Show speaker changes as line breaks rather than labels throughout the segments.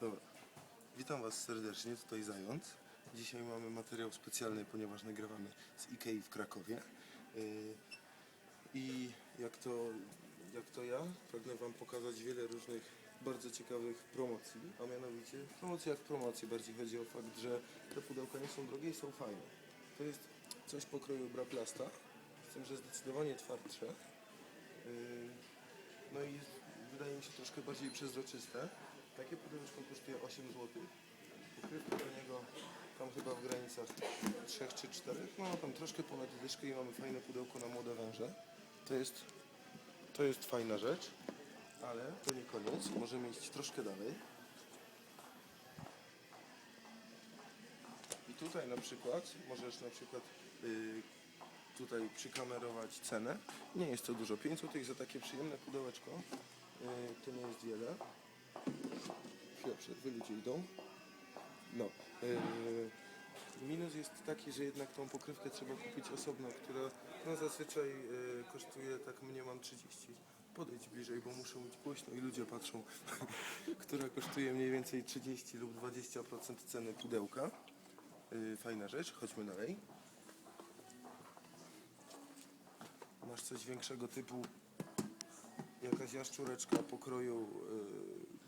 Dobra. Witam Was serdecznie, tutaj Zając. Dzisiaj mamy materiał specjalny, ponieważ nagrywamy z Ikei w Krakowie. Yy, I jak to, jak to ja, pragnę Wam pokazać wiele różnych bardzo ciekawych promocji, a mianowicie w promocjach promocji bardziej chodzi o fakt, że te pudełka nie są drogie i są fajne. To jest coś pokroju Braplasta, z tym, że zdecydowanie twardsze. Yy, no i wydaje mi się troszkę bardziej przezroczyste. Takie pudełeczko kosztuje 8 zł. Pokrywka do niego tam chyba w granicach 3 czy 4. No tam troszkę ponad dyszkę i mamy fajne pudełko na młode węże. To jest, to jest fajna rzecz, ale to nie koniec. Możemy iść troszkę dalej. I tutaj na przykład możesz na przykład y, tutaj przykamerować cenę. Nie jest to dużo. 5 zł za takie przyjemne pudełeczko. Y, to nie jest wiele. Chwilę przerwy, ludzie idą. No. y, minus jest taki, że jednak tą pokrywkę trzeba kupić osobno, która no zazwyczaj y, kosztuje, tak mniemam, 30. Podejdź bliżej, bo muszę mówić głośno i ludzie patrzą, która kosztuje mniej więcej 30 lub 20% ceny pudełka. Fajna rzecz, chodźmy dalej. Masz coś większego typu jakaś jaszczureczka pokroju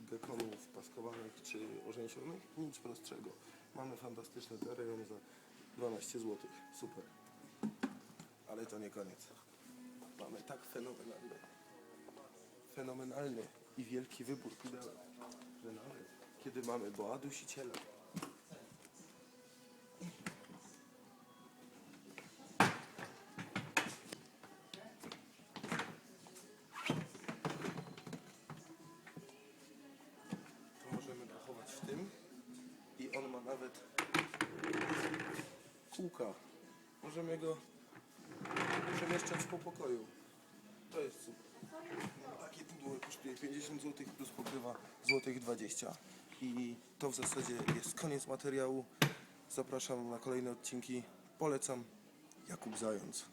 y, gekonów paskowanych czy orzęsionych? Nic prostszego. Mamy fantastyczny teren za 12 zł. Super. Ale to nie koniec. Mamy tak fenomenalny, fenomenalny i wielki wybór pudełek, że nawet kiedy mamy boa dusiciela, kółka. Możemy go przemieszczać po pokoju. To jest super. Takie pudło kosztuje 50 zł plus pokrywa złotych 20. I to w zasadzie jest koniec materiału. Zapraszam na kolejne odcinki. Polecam. Jakub Zając.